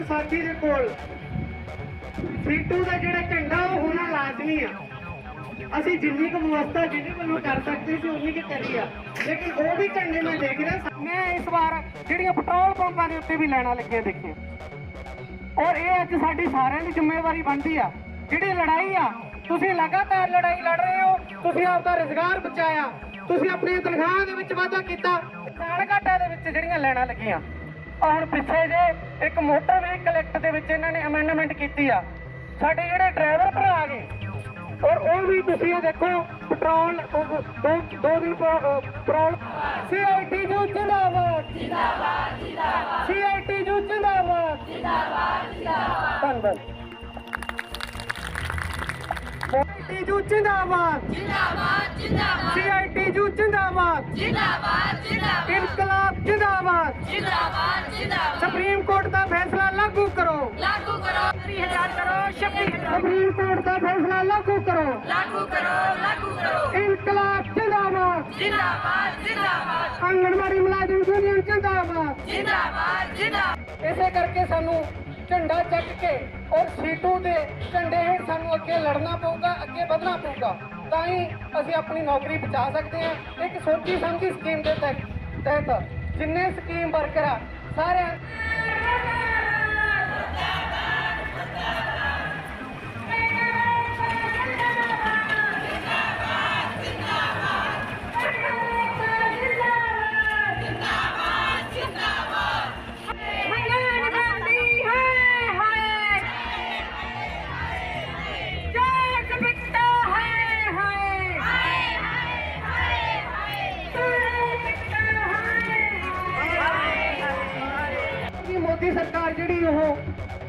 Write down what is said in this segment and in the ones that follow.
ਇੱਕ ਸਾਥੀ ਦੇ ਕੋਲ। ਸੀਟੂ ਦਾ ਜਿਹੜਾ ਝੰਡਾ ਉਹ ਹੋਣਾ ਲਾਜ਼ਮੀ ਆ। ਅਸੀਂ ਜਿੰਨੀ ਕੁ ਵਿਵਸਥਾ ਜਿਹਦੇ ਵੱਲੋਂ ਕਰ ਸਕਦੇ ਸੀ, ਉਨੀ ਕੁ ਕਰੀ ਆ। ਲੇਕਿਨ ਉਹ ਵੀ ਝੰਡੇ ਮੈਂ ਦੇਖ ਰਿਹਾ ਮੈਂ ਇਸ ਵਾਰ ਜਿਹੜੀਆਂ ਪੈਟਰੋਲ ਪੰਪਾਂ ਦੇ ਉੱਤੇ ਵੀ ਲੈਣਾ ਲੱਗੀਆਂ ਦੇਖੀਆਂ। ਔਰ ਇਹ ਅੱਜ ਸਾਡੀ ਸਾਰਿਆਂ ਦੀ ਜ਼ਿੰਮੇਵਾਰੀ ਬਣਦੀ ਆ। ਜਿਹੜੀ ਲੜਾਈ ਆ, ਤੁਸੀਂ ਲਗਾਤਾਰ ਲੜਾਈ ਲੜ ਰਹੇ ਹੋ, ਤੁਸੀਂ ਆਪਦਾ ਰੋਜ਼ਗਾਰ ਬਚਾਇਆ, ਤੁਸੀਂ ਆਪਣੀ ਤਨਖਾਹ ਦੇ ਵਿੱਚ ਵਾਧਾ ਕੀਤਾ। ਸਾਲ ਘਾਟਾ ਦੇ ਵਿੱਚ ਜਿਹੜੀਆਂ ਲੈਣਾ ਲੱਗੀਆਂ। ਹੁਣ ਪਿੱਛੇ ਜੇ ਇੱਕ ਮੋਟਰ ਵਹੀਕਲ ਐਕਟ ਦੇ ਵਿੱਚ ਇਹਨਾਂ ਨੇ ਅਮੈਂਡਮੈਂਟ ਕੀਤੀ ਆ। ਸਾਡੇ ਜਿਹੜੇ ਡਰਾਈਵਰ ਭਰਾ ਗਏ ਔਰ ਉਹ ਵੀ ਤੁਸੀਂ ਇਹ ਦੇਖੋ ਪੈਟਰੋਲ ਦੋ ਦੋ ਦੀ ਪੈਟਰੋਲ ਸੀਆਈਟੀ ਜੋ ਜਿੰਦਾਬਾਦ। ਜਿੰਦਾਬਾਦ ਜਿੰਦਾਬਾਦ। ਸੀਆਈਟੀ ਜੋ ਜਿੰਦਾਬਾਦ ਜਿੰਦਾਬਾਦ ਜਿੰਦਾਬਾਦ। ਧੰਨਵਾਦ। ਸੀਆਈਟੀ ਜੋ ਜਿੰਦਾਬਾਦ। ਜਿੰਦਾਬਾਦ ਜਿੰਦਾਬਾਦ। ਸੀਆਈਟੀ ਜੋ ਜਿੰਦਾਬਾਦ। ਜਿੰਦਾਬਾਦ ਜਿੰਦਾਬਾਦ। ਇਨਕਲਾਬ ਜਿੰਦਾਬਾਦ। ਜਿੰਦਾਬਾਦ ਜਿੰਦਾਬਾਦ। ਸੁਪਰੀਮ ਕੋਰਟ ਦਾ ਫੈਸਲਾ ਲਾਗੂ ਕਰੋ। ਲਾਗੂ ਕਰੋ। 30000 ਕਰੋ 26000 ਸੁਪਰੀਮ ਕੋਰਟ ਦਾ ਫੈਸਲਾ ਲਾਗੂ ਕਰੋ। ਲਾਗੂ ਕਰੋ ਲਾਗੂ ਕਰੋ। ਇਨਕਲਾਬ ਜਿੰਦਾਬਾਦ। ਜਿੰਦਾਬਾਦ ਜਿੰਦਾਬਾਦ। ਆਂਗਣਵਾੜੀ ਮੁਲਾਜ਼ਮ ਯੂਨੀਅਨ ਜਿੰਦਾਬਾਦ। ਜਿੰਦਾਬਾਦ ਜਿੰਦਾਬਾਦ। ਇਸੇ ਕਰਕੇ ਸਾਨੂੰ ਝੰਡਾ ਚੱਕ ਕੇ ਔਰ ਸੀਟੂ ਦੇ ਝੰਡੇ ਹੇਠ ਸਾਨੂੰ ਅੱਗੇ ਲੜਨਾ ਪਊਗਾ, ਅੱਗੇ ਵਧਣਾ ਪਊਗਾ। ਤਾਂ ਹੀ ਅਸੀਂ ਆਪਣੀ ਨੌਕਰੀ ਬਚਾ ਸਕਦੇ ਹਾਂ। ਇੱਕ ਸੋਚੀ ਸਮਝੀ ਸਕੀਮ ਦੇ ਤਹਿ- ਤਹਿਤ ਜਿੰਨੇ ਸਕੀਮ ਵਰਕਰ ਆ, ਸਾਰਿਆਂ ਕਿ ਸਰਕਾਰ ਜਿਹੜੀ ਉਹ,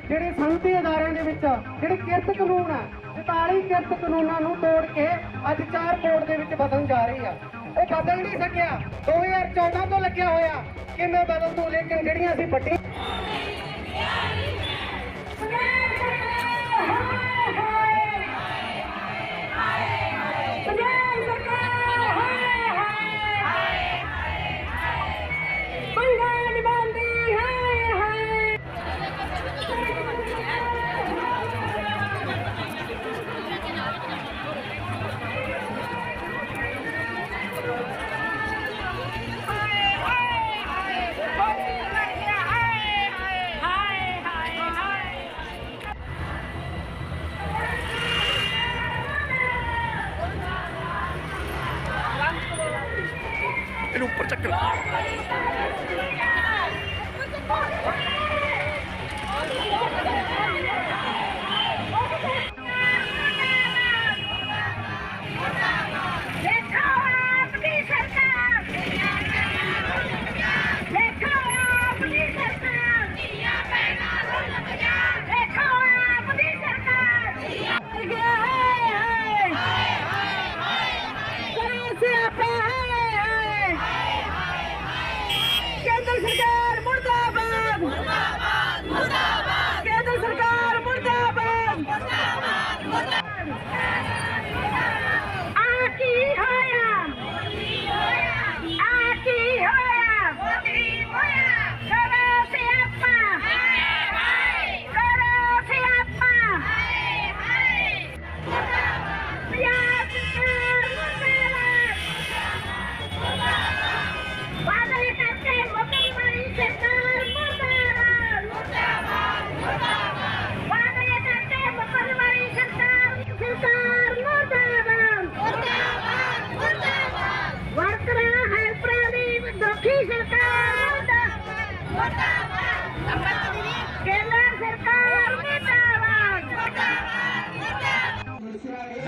ਜਿਹੜੇ ਸੰਸਦੀ ਅਦਾਰਿਆਂ ਦੇ ਵਿੱਚ ਜਿਹੜੇ ਕਿਰਤ ਕਾਨੂੰਨ ਆ 44 ਕਿਰਤ ਕਾਨੂੰਨਾਂ ਨੂੰ ਤੋੜ ਕੇ ਅੱਜ ਚਾਰ ਕੋਡ ਦੇ ਵਿੱਚ ਬਦਲਣ ਜਾ ਰਹੀ ਆ। ਉਹ ਬਦਲ ਨਹੀਂ ਸਕਿਆ। 2014 ਤੋਂ ਲੱਗਿਆ ਹੋਇਆ, ਕਿਵੇਂ ਬਦਲ ਤੂੰ ਲੇਕਿਨ ਜਿਹੜੀਆਂ ਅਸੀਂ ਵੱਡੀ ਚੱਕ ਲੈ ਦੇਖੋ ਕੇਂਦਰ ਸਰਕਾਰ ਮੁਰਦਾਬਾਦ। ਮੁਰਦਾਬਾਦ ਮੁਰਦਾਬਾਦ। ਕੇਂਦਰ ਸਰਕਾਰ ਮੁਰਦਾਬਾਦ। ਮੁਰਦਾਬਾਦ ਮੁਰਦਾਬਾਦ।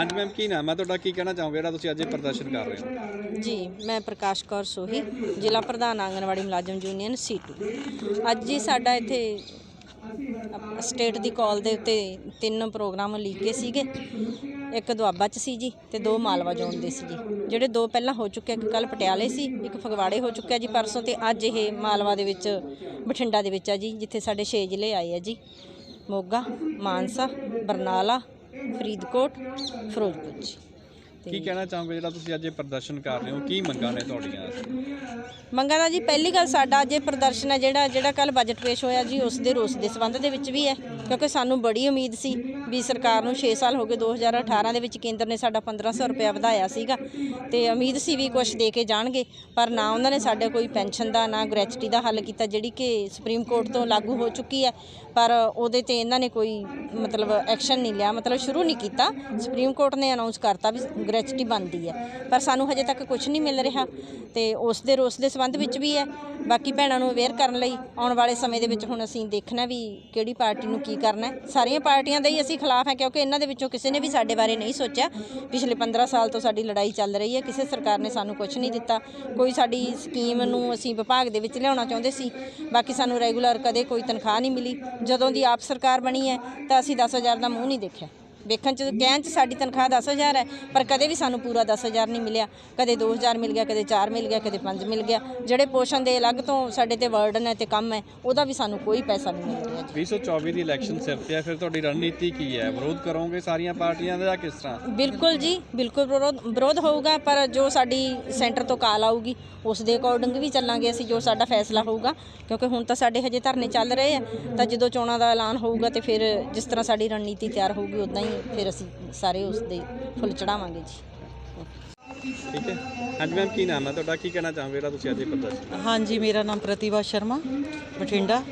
ਹਾਂਜੀ ਮੈਮ ਕੀ ਨਾਮ ਹੈ ਤੁਹਾਡਾ? ਕੀ ਕਹਿਣਾ ਚਾਹੋਗੇ? ਜਿਹੜਾ ਤੁਸੀਂ ਅੱਜ ਇਹ ਪ੍ਰਦਰਸ਼ਨ ਕਰ ਰਹੇ ਹੋ? ਜੀ, ਮੈਂ ਪ੍ਰਕਾਸ਼ ਕੌਰ ਸੋਹੀ, ਜ਼ਿਲ੍ਹਾ ਪ੍ਰਧਾਨ ਆਂਗਣਵਾੜੀ ਮੁਲਾਜ਼ਮ ਯੂਨੀਅਨ ਸੀਟੂ ਅੱਜ ਜੀ ਸਾਡਾ ਇੱਥੇ ਸਟੇਟ ਦੀ ਕਾਲ ਦੇ ਉੱਤੇ ਤਿੰਨ ਪ੍ਰੋਗਰਾਮ ਲੀਕੇ ਸੀਗੇ। ਇੱਕ ਦੁਆਬਾ ਚ ਸੀ ਜੀ ਤੇ ਦੋ ਮਾਲਵਾ ਜ਼ੋਨ ਦੇ ਸੀ ਜੀ। ਜਿਹੜੇ ਦੋ ਪਹਿਲਾਂ ਹੋ ਚੁੱਕੇ ਇੱਕ ਕੱਲ ਪਟਿਆਲੇ ਸੀ, ਇੱਕ ਫਗਵਾੜੇ ਹੋ ਚੁੱਕਿਆ ਜੀ ਪਰਸੋਂ ਤੇ ਅੱਜ ਇਹ ਮਾਲਵਾ ਦੇ ਵਿੱਚ, ਬਠਿੰਡਾ ਦੇ ਵਿੱਚ ਆ ਜੀ, ਜਿੱਥੇ ਸਾਡੇ 6 ਜ਼ਿਲ੍ਹੇ ਆਏ ਆ ਜੀ। ਮੋਗਾ, ਮਾਨਸਾ, ਬਰਨਾਲਾ ਫਰੀਦਕੋਟ ਫਿਰੋਜ਼ਪੁਰ ਜੀ ਕੀ ਕਹਿਣਾ ਚਾਹੋਗੇ ਜਿਹੜਾ ਤੁਸੀਂ ਅੱਜ ਇਹ ਪ੍ਰਦਰਸ਼ਨ ਕਰ ਰਹੇ ਹੋ? ਕੀ ਮੰਗਾਂ ਨੇ ਤੁਹਾਡੀਆਂ ਮੰਗਾਂ ਦਾ ਜੀ ਪਹਿਲੀ ਗੱਲ ਸਾਡਾ ਅੱਜ ਇਹ ਪ੍ਰਦਰਸ਼ਨ ਹੈ ਜਿਹੜਾ ਜਿਹੜਾ ਕੱਲ ਬਜਟ ਪੇਸ਼ ਹੋਇਆ ਜੀ ਉਸ ਦੇ ਰੋਸ ਦੇ ਸੰਬੰਧ ਦੇ ਵਿੱਚ ਵੀ ਹੈ। ਕਿਉਂਕਿ ਸਾਨੂੰ ਬੜੀ ਉਮੀਦ ਸੀ ਵੀ ਸਰਕਾਰ ਨੂੰ 6 ਸਾਲ ਹੋ ਗਏ 2018 ਦੇ ਵਿੱਚ ਕੇਂਦਰ ਨੇ ਸਾਡਾ 1500 ਰੁਪਇਆ ਵਧਾਇਆ ਸੀਗਾ। ਤੇ ਉਮੀਦ ਸੀ ਵੀ ਕੁਝ ਦੇ ਕੇ ਜਾਣਗੇ ਪਰ ਨਾ ਉਹਨਾਂ ਨੇ ਸਾਡੇ ਕੋਈ ਪੈਨਸ਼ਨ ਦਾ ਨਾ ਗ੍ਰੈਚੁਟੀ ਦਾ ਹੱਲ ਕੀਤਾ ਜਿਹੜੀ ਕਿ ਸੁਪਰੀਮ ਕੋਰਟ ਤੋਂ ਲਾਗੂ ਹੋ ਚੁੱਕੀ ਹੈ। ਪਰ ਉਹਦੇ ਤੇ ਇਹਨਾਂ ਨੇ ਕੋਈ ਮਤਲਬ ਐਕਸ਼ਨ ਨਹੀਂ ਲਿਆ। ਮਤਲਬ ਸ਼ੁਰੂ ਨਹੀਂ ਕੀਤਾ। ਸੁਪਰੀਮ ਕੋਰਟ ਨੇ ਅਨਾਉਂਸ ਕਰਤਾ ਵੀ ਗ੍ਰੈਚੁਟੀ ਬਣਦੀ ਹੈ। ਪਰ ਸਾਨੂੰ ਹਜੇ ਤੱਕ ਕੁਝ ਨਹੀਂ ਮਿਲ ਰਿਹਾ ਤੇ ਉਸ ਦੇ ਰੋਸ ਦੇ ਸੰਬੰਧ ਵਿੱਚ ਵੀ ਹੈ। ਬਾਕੀ ਭੈਣਾਂ ਨੂੰ ਅਵੇਅਰ ਕਰਨ ਲਈ ਆਉਣ ਵਾਲੇ ਸਮੇਂ ਦੇ ਵਿੱਚ ਹੁਣ ਅਸੀਂ ਦੇਖਣਾ ਵੀ ਕਿਹੜੀ ਪਾਰਟੀ ਨੂੰ ਕੀ ਕਰਨਾ ਹੈ। ਸਾਰੀਆਂ ਪਾਰਟੀਆਂ ਦਾ ਹੀ ਅਸੀਂ ਖਿਲਾਫ ਹੈ ਕਿਉਂਕਿ ਇਹਨਾਂ ਦੇ ਵਿੱਚੋਂ ਕਿਸੇ ਨੇ ਵੀ ਸਾਡੇ ਬਾਰੇ ਨਹੀਂ ਸੋਚਿਆ। ਪਿਛਲੇ 15 ਸਾਲ ਤੋਂ ਸਾਡੀ ਲੜਾਈ ਚੱਲ ਰਹੀ ਹੈ। ਕਿਸੇ ਸਰਕਾਰ ਨੇ ਸਾਨੂੰ ਕੁਝ ਨਹੀਂ ਦਿੱਤਾ। ਕੋਈ ਸਾਡੀ ਸਕੀਮ ਨੂੰ ਅਸੀਂ ਵਿਭਾਗ ਦੇ ਵਿੱਚ ਲਿਆਉਣਾ ਚਾਹੁੰਦੇ ਸੀ। ਬਾਕੀ ਸਾਨੂੰ ਰੈਗੂਲਰ ਕਦੇ ਕੋਈ ਤਨਖਾਹ ਨਹੀਂ ਮਿਲੀ। ਜਦੋਂ ਦੀ ਆਪ ਸਰਕਾਰ ਬਣੀ ਹੈ ਤਾਂ ਅਸੀਂ 10000 ਦਾ ਮੂੰਹ ਨਹੀਂ ਦੇਖਿਆ। ਵੇਖਣ ਚ ਕਹਿਣ ਚ ਸਾਡੀ ਤਨਖਾਹ 10000 ਹੈ ਪਰ ਕਦੇ ਵੀ ਸਾਨੂੰ ਪੂਰਾ 10000 ਨਹੀਂ ਮਿਲਿਆ। ਕਦੇ 2000 ਮਿਲ ਗਿਆ ਕਦੇ 4 ਮਿਲ ਗਿਆ ਕਦੇ 5 ਮਿਲ ਗਿਆ। ਜਿਹੜੇ ਪੋਸ਼ਣ ਦੇ ਅਲੱਗ ਤੋਂ ਸਾਡੇ ਤੇ ਵਰਡਨ ਹੈ ਤੇ ਕੰਮ ਹੈ ਉਹਦਾ ਵੀ ਸਾਨੂੰ ਕੋਈ ਪੈਸਾ ਨਹੀਂ ਮਿਲ ਰਿਹਾ ਜੀ 2024 ਦੀ ਇਲੈਕਸ਼ਨ ਸਿਰ ਤੇ ਹੈ ਫਿਰ ਤੁਹਾਡੀ ਰਣਨੀਤੀ ਕੀ ਹੈ? ਵਿਰੋਧ ਕਰੋਗੇ ਸਾਰੀਆਂ ਪਾਰਟੀਆਂ ਦਾ ਕਿਸ ਤਰ੍ਹਾਂ? ਬਿਲਕੁਲ ਜੀ ਬਿਲਕੁਲ ਵਿਰੋਧ ਵਿਰੋਧ ਹੋਊਗਾ ਪਰ ਜੋ ਸਾਡੀ ਸੈਂਟਰ ਤੋਂ ਕਾਲ ਆਊਗੀ ਉਸ ਦੇ ਅਕੋਰਡਿੰਗ ਵੀ ਚੱਲਾਂਗੇ ਅਸੀਂ ਜੋ ਸਾਡਾ ਫੈਸਲਾ ਹੋਊਗਾ। ਕਿਉਂਕਿ ਹੁਣ ਤਾਂ ਸਾਡੇ ਹਜੇ ਧਰਨੇ ਚੱਲ ਰਹੇ ਆ ਤਾਂ ਜਦੋਂ ਚੋਣਾਂ ਦਾ ਐਲਾਨ ਹੋਊਗਾ ਤੇ ਫਿਰ ਜਿਸ ਤਰ੍ਹਾਂ ਸਾਡੀ ਰਣਨੀਤੀ ਤਿਆਰ ਹੋਊਗੀ ਉਦਾਂ ਹੀ ਫਿਰ ਅਸੀਂ ਸਾਰੇ ਉਸ ਦੇ ਫੁੱਲ ਚੜਾਵਾਂਗੇ ਜੀ। ਠੀਕ ਹੈ। ਹਾਂਜੀ ਮੈਮ ਕੀ ਨਾਮ ਹੈ ਤੁਹਾਡਾ? ਕੀ ਕਹਿਣਾ ਚਾਹੋਗੇ? ਜਿਹੜਾ ਤੁਸੀਂ ਅੱਜ ਇਹ ਪ੍ਰਦਰਸ਼ਨ ਹਾਂਜੀ ਮੇਰਾ ਨਾਮ ਪ੍ਰਤਿਭਾ ਸ਼ਰਮਾ ਬਠਿੰਡਾ।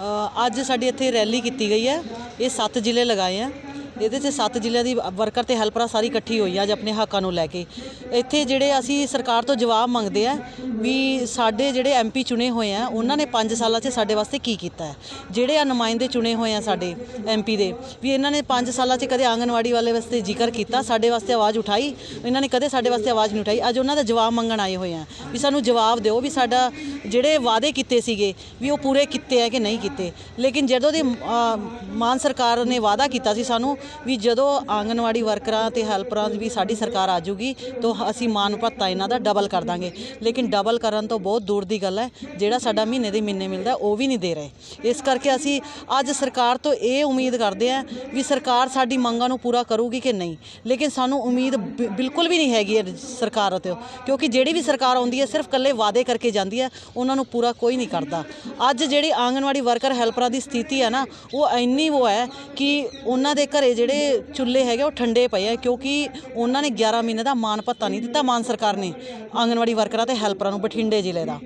ਅ, ਅੱਜ ਸਾਡੀ ਇੱਥੇ ਰੈਲੀ ਕੀਤੀ ਗਈ ਹੈ। ਇਹ ਸੱਤ ਜ਼ਿਲ੍ਹੇ ਲਗਾਏ ਆ। ਇਹਦੇ 'ਚ ਸੱਤ ਜ਼ਿਲ੍ਹਿਆਂ ਦੀ ਵਰਕਰ ਤੇ ਹੈਲਪਰਾਂ ਸਾਰੀ ਇਕੱਠੀ ਹੋਈ ਆ, ਅੱਜ ਆਪਣੇ ਹੱਕਾਂ ਨੂੰ ਲੈ ਕੇ। ਇੱਥੇ ਜਿਹੜੇ ਅਸੀਂ ਸਰਕਾਰ ਤੋਂ ਜਵਾਬ ਮੰਗਦੇ ਆ ਵੀ ਸਾਡੇ ਜਿਹੜੇ ਐਮਪੀ ਚੁਣੇ ਹੋਏ ਆ, ਉਹਨਾਂ ਨੇ 5 ਸਾਲਾਂ 'ਚ ਸਾਡੇ ਵਾਸਤੇ ਕੀ ਕੀਤਾ ਹੈ? ਜਿਹੜੇ ਆ ਨੁਮਾਇੰਦੇ ਚੁਣੇ ਹੋਏ ਆ ਸਾਡੇ ਐਮਪੀ ਦੇ, ਵੀ ਇਹਨਾਂ ਨੇ 5 ਸਾਲਾਂ 'ਚ ਕਦੇ ਆਂਗਨਵਾੜੀ ਵਾਲੇ ਵਾਸਤੇ ਜ਼ਿਕਰ ਕੀਤਾ, ਸਾਡੇ ਵਾਸਤੇ ਆਵਾਜ਼ ਉਠਾਈ, ਇਹਨਾਂ ਨੇ ਕਦੇ ਸਾਡੇ ਵਾਸਤੇ ਆਵਾਜ਼ ਨਹੀਂ ਉਠਾਈ। ਅੱਜ ਉਹਨਾਂ ਦਾ ਜਵਾਬ ਮੰਗਣ ਆਏ ਹੋਏ ਆ, ਵੀ ਸਾਨੂੰ ਜਵਾਬ ਦਿਓ ਵੀ ਸਾਡਾ ਜਿਹੜੇ ਵਾਅਦੇ ਕੀਤੇ ਸੀਗੇ, ਵੀ ਉਹ ਪੂਰੇ ਕੀਤੇ ਆ ਕਿ ਨਹੀਂ ਕੀਤੇ। ਲੇਕਿਨ ਜਦੋਂ ਦੀ ਮਾਨ ਸਰਕਾਰ ਨੇ ਵਾਅਦਾ ਕੀਤਾ ਸੀ ਸਾਨੂੰ ਵੀ ਜਦੋਂ ਆਂਗਨਵਾੜੀ ਵਰਕਰਾਂ ਤੇ ਹੈਲਪਰਾਂ ਦੀ ਵੀ ਸਾਡੀ ਸਰਕਾਰ ਆ ਜਾਊਗੀ ਤਾਂ ਅਸੀਂ ਮਾਨ ਭੱਤਾ ਇਹਨਾਂ ਦਾ ਡਬਲ ਕਰ ਦਾਂਗੇ। ਲੇਕਿਨ ਡਬਲ ਕਰਨ ਤੋਂ ਬਹੁਤ ਦੂਰ ਦੀ ਗੱਲ ਹੈ, ਜਿਹੜਾ ਸਾਡਾ ਮਹੀਨੇ ਦੇ ਮਹੀਨੇ ਮਿਲਦਾ, ਉਹ ਵੀ ਨਹੀਂ ਦੇ ਰਹੇ। ਇਸ ਕਰਕੇ ਅਸੀਂ ਅੱਜ ਸਰਕਾਰ ਤੋਂ ਇਹ ਉਮੀਦ ਕਰਦੇ ਹਾਂ ਵੀ ਸਰਕਾਰ ਸਾਡੀ ਮੰਗਾਂ ਨੂੰ ਪੂਰਾ ਕਰੂਗੀ ਕਿ ਨਹੀਂ। ਲੇਕਿਨ ਸਾਨੂੰ ਉਮੀਦ ਬਿਲਕੁਲ ਵੀ ਨਹੀਂ ਹੈਗੀ ਹੈ ਸਰਕਾਰ ਤੋਂ ਕਿਉਂਕਿ ਜਿਹੜੀ ਵੀ ਸਰਕਾਰ ਆਉਂਦੀ ਹੈ, ਸਿਰਫ ਕੱਲੇ ਵਾਅਦੇ ਕਰਕੇ ਜਾਂਦੀ ਹੈ, ਉਹਨਾਂ ਨੂੰ ਪੂਰਾ ਕੋਈ ਨਹੀਂ ਕਰਦਾ। ਅੱਜ ਜਿਹੜੀ ਆਂਗਨਵਾੜੀ ਵਰਕਰ, ਹੈਲਪਰਾਂ ਦੀ ਸਥਿਤੀ ਹੈ ਨਾ, ਉਹ ਇੰਨੀ ਉਹ ਹੈ ਕਿ ਉਹਨਾਂ ਦੇ ਘਰੇ ਜਿਹੜੇ ਚੁੱਲ੍ਹੇ ਹੈਗੇ ਉਹ ਠੰਡੇ ਪਏ ਆ, ਕਿਉਂਕਿ ਉਹਨਾਂ ਨੇ 11 ਮਹੀਨੇ ਦਾ ਮਾਨ ਭੱਤਾ ਨਹੀਂ ਦਿੱਤਾ ਮਾਨ ਸਰਕਾਰ ਨੇ, ਆਂਗਨਵਾੜੀ ਵਰਕਰਾਂ ਤੇ ਹੈਲਪਰਾਂ ਨੂੰ, ਬਠਿੰਡੇ ਜ਼ਿਲ੍ਹੇ ਦਾ।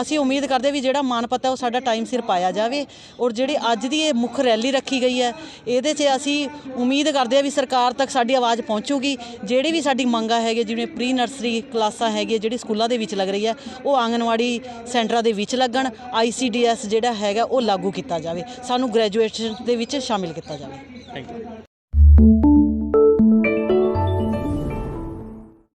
ਅਸੀਂ ਉਮੀਦ ਕਰਦੇ ਵੀ ਜਿਹੜਾ ਮਾਨ ਭੱਤਾ, ਉਹ ਸਾਡਾ ਟਾਈਮ ਸਿਰ ਪਾਇਆ ਜਾਵੇ ਔਰ ਜਿਹੜੀ ਅੱਜ ਦੀ ਇਹ ਮੁੱਖ ਰੈਲੀ ਰੱਖੀ ਗਈ ਹੈ, ਇਹਦੇ 'ਚ ਅਸੀਂ ਉਮੀਦ ਕਰਦੇ ਆ ਵੀ ਸਰਕਾਰ ਤੱਕ ਸਾਡੀ ਆਵਾਜ਼ ਪਹੁੰਚੂਗੀ। ਜਿਹੜੀ ਵੀ ਸਾਡੀ ਮੰਗਾਂ ਹੈਗੇ ਜਿਵੇਂ ਪ੍ਰੀ ਨਰਸਰੀ ਕਲਾਸਾਂ ਹੈਗੀਆਂ, ਜਿਹੜੀ ਸਕੂਲਾਂ ਦੇ ਵਿੱਚ ਲੱਗ ਰਹੀ ਹੈ, ਉਹ ਆਂਗਨਵਾੜੀ ਸੈਂਟਰਾਂ ਦੇ ਵਿੱਚ ਲੱਗਣ ਆਈਸੀਡੀਐਸ ਜਿਹੜਾ ਹੈਗਾ, ਉਹ ਲਾਗੂ ਕੀਤਾ ਜਾਵੇ। ਸਾਨੂੰ ਗ੍ਰੈਜੂਏਸ਼ਨ ਦੇ ਵਿੱਚ ਸ਼ਾਮਿਲ ਕੀਤਾ ਜਾਵੇ। Thank you